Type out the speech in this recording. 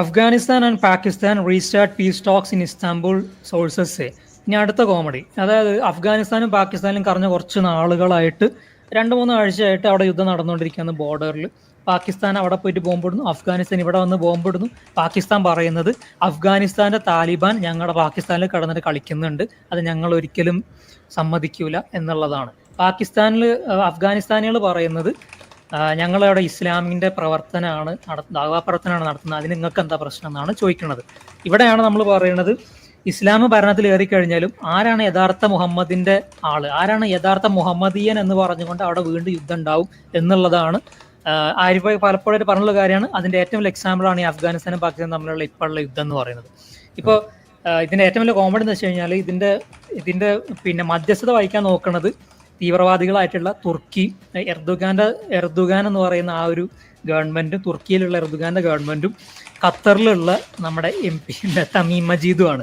Afghanistan and Pakistan restart peace talks in Istanbul sources. ഇനി അടുത്ത comedy. അതായത് അഫ്ഗാനിസ്ഥാനും പാകിസ്ഥാനും കറഞ്ഞ കുറച്ച് നാളുകളായിട്ട് രണ്ട് മൂന്ന് ആഴ്ചയായിട്ട് അവിടെ യുദ്ധം നടന്നുകൊണ്ടിരിക്കുകയാണ് ബോർഡറിൽ. പാകിസ്ഥാൻ അവിടെ പോയിട്ട് ബോംബിടുന്നു അഫ്ഗാനിസ്ഥാൻ ഇവിടെ വന്ന് ബോംബിടുന്നു പാകിസ്ഥാൻ പറയുന്നത് അഫ്ഗാനിസ്ഥാന്റെ താലിബാൻ ഞങ്ങളുടെ പാകിസ്ഥാനിൽ കടന്നിട്ട് കളിക്കുന്നുണ്ട്. അത് ഞങ്ങൾ ഒരിക്കലും സമ്മതിക്കൂല എന്നുള്ളതാണ്. പാകിസ്ഥാനിൽ അഫ്ഗാനിസ്ഥാനികൾ പറയുന്നത് ഞങ്ങളവിടെ ഇസ്ലാമിന്റെ പ്രവർത്തനമാണ് നട ദാവാ പ്രവർത്തനമാണ് നടത്തുന്നത്. അതിന് നിങ്ങൾക്ക് എന്താ പ്രശ്നം എന്നാണ് ചോദിക്കുന്നത്. ഇവിടെയാണ് നമ്മൾ പറയുന്നത് ഇസ്ലാം ഭരണത്തിൽ ഏറിക്കഴിഞ്ഞാലും ആരാണ് യഥാർത്ഥ മുഹമ്മദിന്റെ ആൾ? ആരാണ് യഥാർത്ഥ മുഹമ്മദീയൻ എന്ന് പറഞ്ഞുകൊണ്ട് അവിടെ വീണ്ടും യുദ്ധം ഉണ്ടാവും എന്നുള്ളതാണ്. ആരിഫ് പലപ്പോഴും പറഞ്ഞുള്ള കാര്യമാണ്. അതിന്റെ ഏറ്റവും വലിയ എക്സാമ്പിളാണ് ഈ അഫ്ഗാനിസ്ഥാനും പാകിസ്ഥാനും തമ്മിലുള്ള ഇപ്പോഴുള്ള യുദ്ധം എന്ന് പറയുന്നത്. ഇപ്പോൾ ഇതിന്റെ ഏറ്റവും വലിയ കോമഡി എന്ന് വെച്ച് കഴിഞ്ഞാൽ ഇതിന്റെ ഇതിന്റെ പിന്നെ മധ്യസ്ഥത വഹിക്കാൻ നോക്കുന്നത് തീവ്രവാദികളായിട്ടുള്ള തുർക്കി എർദുഗാന്റെ എർദുഗാൻ എന്ന് പറയുന്ന ആ ഒരു ഗവൺമെന്റും തുർക്കിയിലുള്ള എർദുഗാന്റെ ഗവൺമെന്റും ഖത്തറിലുള്ള നമ്മുടെ എം പി തമീം മജീദുമാണ്